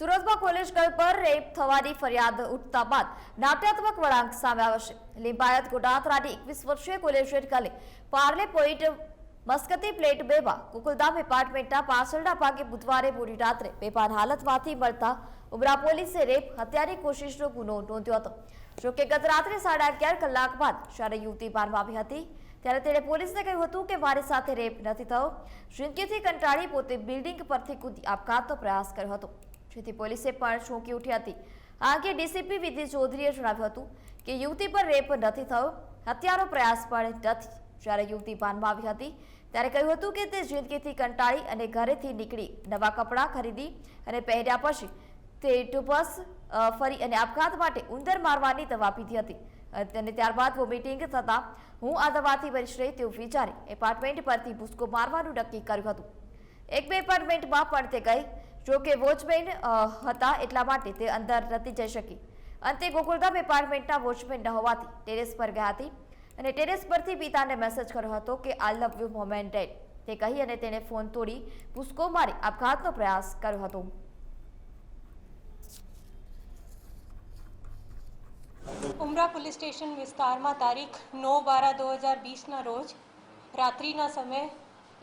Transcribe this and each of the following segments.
સુરતમાં college girl પર rape થવાની ફરિયાદ ઉઠતા બાદ નાટ્યાત્મક વળાંક સામે આવશે લિંબાયત ગોડાત્રાની એકવીસ વર્ષીય કોલેજિયટ કાલે પાર્લે પોઈન્ટ મસ્કતી પ્લેટ બેમાં કુકુલધામ એપાર્ટમેન્ટના પાછળના ભાગે બુધવારે મોડી રાત્રે બેભાન હાલતમાંથી મળતા ઉમરા પોલીસે રેપ હત્યાની કોશિશનો ગુનો નોંધ્યો હતો. જોકે ગત રાત્રે સાડા અગિયાર કલાક બાદ જ્યારે યુવતી બહારમાં આવી હતી, ત્યારે તેણે પોલીસને કહ્યું હતું કે મારી સાથે રેપ નથી થયો. જિંદગીથી કંટાળી પોતે બિલ્ડિંગ પરથી કૂદી આપઘાતનો પ્રયાસ કર્યો હતો. જેથી પોલીસે પણ ચોંકી ઉઠી હતી. આ અંગે ડીસીપી વિધિ ચૌધરીએ જણાવ્યું હતું કે યુવતી પર રેપ નથી થયો. હત્યાનો પ્રયાસ પણ નથી. જ્યારે યુવતી ભાનમાં આવી હતી, ત્યારે કહ્યું હતું કે તે જિંદગીથી કંટાળી અને ઘરેથી નીકળી નવા કપડાં ખરીદી અને પહેર્યા પછી તે ટુપસ ફરી અને આપઘાત માટે ઉંદર મારવાની દવા પીધી હતી. અને ત્યારબાદ વોમિટિંગ થતાં હું આ દવાથી બચી રહી તેવું વિચારી એપાર્ટમેન્ટ પરથી ભૂસકો મારવાનું નક્કી કર્યું હતું. એક બે એપાર્ટમેન્ટમાં પણ તે ગઈ. જો કે વોચમેન હતા એટલા માટે તે અંદર નથી જઈ શકી. અંતે ગોકુલધામ એપાર્ટમેન્ટના વોચમેન ન હોવાથી ટેરેસ પર ગયા હતી અને ટેરેસ પરથી પિતાને મેસેજ કર્યો હતો કે I love you moment dad તે કહી અને તેણે ફોન તોડી ભૂસકો મારી આપઘાતનો પ્રયાસ કર્યો હતો. ઉમરા પોલીસ સ્ટેશન વિસ્તારમાં તારીખ નવ બારા દો હજાર વીસના રોજ રાત્રિના સમયે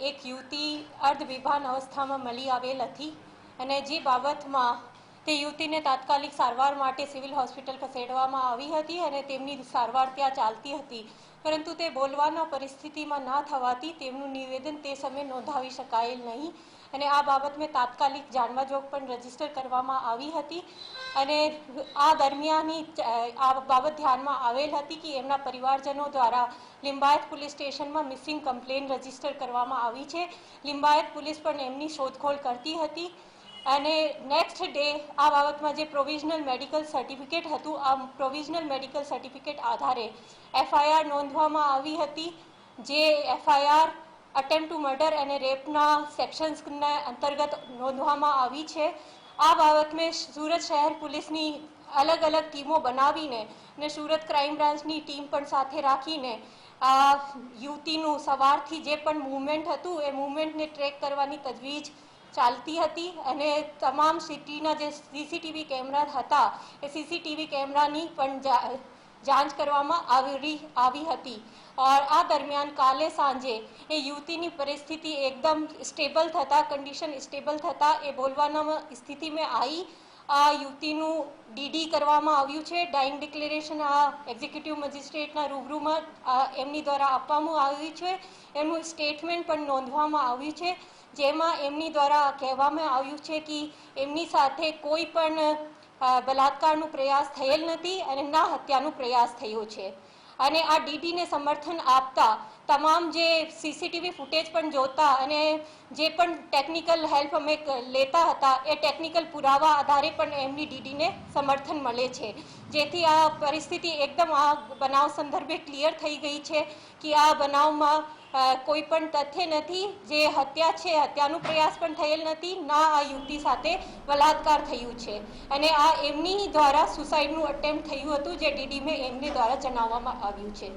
એક યુવતી અર્ધ વિભાન અવસ્થામાં મળી આવેલ હતી. અને જે બાબતમાં તે યુવતીને તાત્કાલિક સારવાર માટે સિવિલ હોસ્પિટલ ખસેડવામાં આવી હતી અને તેમની સારવાર ત્યાં ચાલતી હતી. પરંતુ તે બોલવાના પરિસ્થિતિમાં ના થવાથી તેમનું નિવેદન તે સમયે નોંધાવી શકાયેલ નહીં. અને આ બાબત મેં તાત્કાલિક જાણવાજોગ પણ રજિસ્ટર કરવામાં આવી હતી. અને આ દરમિયાનની આ બાબત ધ્યાનમાં આવેલ હતી કે એમના પરિવારજનો દ્વારા લિંબાયત પોલીસ સ્ટેશનમાં મિસિંગ કમ્પ્લેન રજિસ્ટર કરવામાં આવી છે. લિંબાયત પોલીસ પણ એમની શોધખોળ કરતી હતી. અને નેક્સ્ટ ડે આ બાબતમાં જે પ્રોવિઝનલ મેડિકલ સર્ટિફિકેટ હતું, આ પ્રોવિઝનલ મેડિકલ સર્ટિફિકેટ આધારે એફઆઈઆર નોંધવામાં આવી હતી, જે એફઆઈઆર અટેમ્પ ટુ મર્ડર અને રેપના સેક્શન્સના અંતર્ગત નોંધવામાં આવી છે. આ બાબત મેં સુરત શહેર પોલીસની અલગ અલગ ટીમો બનાવીને ને સુરત ક્રાઇમ બ્રાન્ચની ટીમ પણ સાથે રાખીને આ યુવતીનું સવારથી જે પણ મૂવમેન્ટ હતું, એ મૂવમેન્ટને ટ્રેક કરવાની તજવીજ ચાલતી હતી અને તમામ સિટીના જે સીસીટીવી કેમેરા હતા એ સીસીટીવી કેમેરાની પણ જાંચ કરવામાં આવી આવી હતી. ઓર આ દરમિયાન કાલે સાંજે એ યુવતીની પરિસ્થિતિ એકદમ સ્ટેબલ થતાં, કન્ડિશન સ્ટેબલ થતાં એ બોલવાના સ્થિતિમાં આવી આ યુવતીનું ડીડી કરવામાં આવ્યું છે. ડાઇંગ ડિક્લેરેશન આ એક્ઝિક્યુટિવ મજિસ્ટ્રેટના રૂબરૂમાં એમની દ્વારા આપવામાં આવ્યું છે. એમનું સ્ટેટમેન્ટ પણ નોંધવામાં આવ્યું છે. જેમાં એમની દ્વારા કહેવામાં આવ્યું છે કે એમની સાથે કોઈ પણ બલાત્કારનું પ્રયાસ થયેલ નથી અને ના હત્યાનો પ્રયાસ થયો છે. અને આ ડીડીને સમર્થન આપતા તમામ જે સીસીટીવી ફૂટેજ પણ જોતા અને જે પણ ટેકનિકલ હેલ્પ અમે લેતા હતા, એ ટેકનિકલ પુરાવા આધારે પણ એમની ડીડીને સમર્થન મળે છે. જેથી આ પરિસ્થિતિ એકદમ આ બનાવ સંદર્ભે ક્લિયર થઈ ગઈ છે કે આ બનાવમાં કોઈ પણ તથ્ય નથી, જે હત્યા છે, હત્યાનો પ્રયાસ પણ થયેલ નથી, ના આ યુવતી સાથે બલાત્કાર થયું છે. અને આ એમની દ્વારા સુસાઇડનું અટેમ્પ થયું હતું, જે ડીડી મે એમની દ્વારા જણાવવામાં આવ્યું છે.